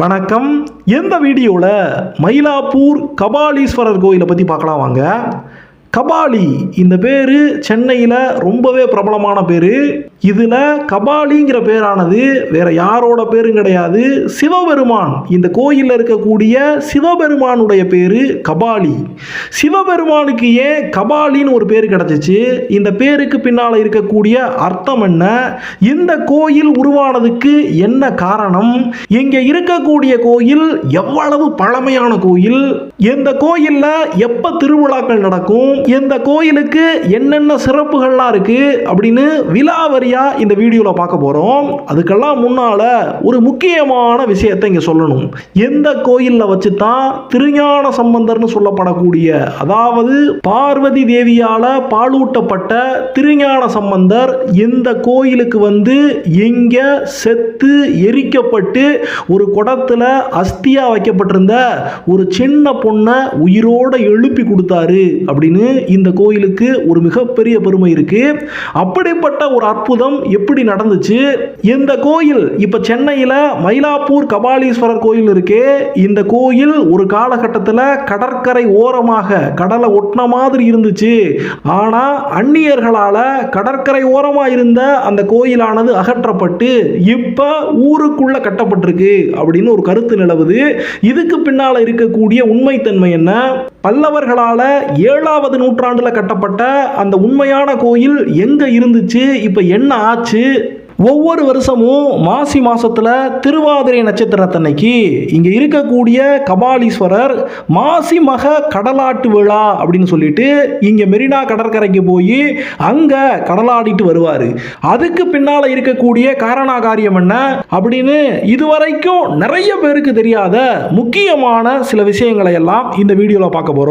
வணக்கம். எந்த வீடியோவில் மயிலாப்பூர் கபாலீஸ்வரர் கோயிலை பற்றி பார்க்கலாம் வாங்க. கபாலி. இந்த பேர் சென்னையில் ரொம்பவே பிரபலமான பேர். இதில் கபாலிங்கிற பேரானது வேற யாரோட பேரும் கிடையாது. சிவபெருமான். இந்த கோயிலில் இருக்கக்கூடிய சிவபெருமானுடைய பேர் கபாலி. சிவபெருமானுக்கு ஏன் கபாலின்னு ஒரு பேர் கிடச்சிச்சு? இந்த பேருக்கு பின்னால் இருக்கக்கூடிய அர்த்தம் என்ன? இந்த கோயில் உருவானதுக்கு என்ன காரணம்? இங்கே இருக்கக்கூடிய கோயில் எவ்வளவு பழமையான கோயில்? இந்த கோயிலில் எப்போ திருவிழாக்கள் நடக்கும்? இந்த கோயிலுக்கு என்னென்ன சிறப்புகள்லாம் இருக்குது அப்படின்னு விலாவரியாக இந்த வீடியோவில் பார்க்க போகிறோம் அதுக்கெல்லாம் முன்னால் ஒரு முக்கியமான விஷயத்தை இங்கே சொல்லணும். எந்த கோயிலில் வச்சு தான் திருஞான சம்பந்தர்னு சொல்லப்படக்கூடிய அதாவது பார்வதி தேவியால் பாலூட்டப்பட்ட திருஞான சம்பந்தர் இந்த கோயிலுக்கு வந்து எங்கே செத்து எரிக்கப்பட்டு ஒரு குடத்தில் அஸ்தியாக வைக்கப்பட்டிருந்த ஒரு சின்ன பொண்ணை உயிரோடு எழுப்பி கொடுத்தாரு அப்படின்னு இந்த கோயிலுக்கு ஒரு மிகப்பெரிய பெருமை இருக்கு. அப்படிப்பட்ட ஒரு அற்புதம் எப்படி நடந்துச்சு? இந்த கோயில் இப்ப சென்னையில் மயிலாப்பூர் கபாலீஸ்வரர் கோயில் இருக்கு. இந்த கோயில் ஒரு காலகட்டத்தில் கடற்கரை ஓரமாக கடலை ஒட்டின மாதிரி இருந்துச்சு. ஆனா அந்நியர்களால கடற்கரை ஓரமாக இருந்த அந்த கோயிலானது அகற்றப்பட்டு இப்ப ஊருக்குள்ள கட்டப்பட்டிருக்கு. அப்படின்னு ஒரு கருத்து நிலவுது. இதுக்கு பின்னால இருக்கக்கூடிய உண்மைத்தன்மை என்ன? பல்லவர்களால் ஏழாவது நூற்றாண்டில் கட்டப்பட்ட அந்த உண்மையான கோயில் எங்கே இருந்துச்சு? இப்போ என்ன ஆச்சு? ஒவ்வொரு வருஷமும் மாசி மாசத்துல திருவாதிரை நட்சத்திரத்தன்னைக்கு இங்க இருக்கக்கூடிய கபாலீஸ்வரர் மாசி மக கடலாட்டு விழா அப்படின்னு சொல்லிட்டு இங்க மெரினா கடற்கரைக்கு போய் அங்க கடலாடிட்டு வருவார். அதுக்கு பின்னால இருக்கக்கூடிய காரணாகாரியம் என்ன அப்படின்னு இதுவரைக்கும் நிறைய பேருக்கு தெரியாத முக்கியமான சில விஷயங்களை எல்லாம் இந்த வீடியோவில் பார்க்க போறோம்.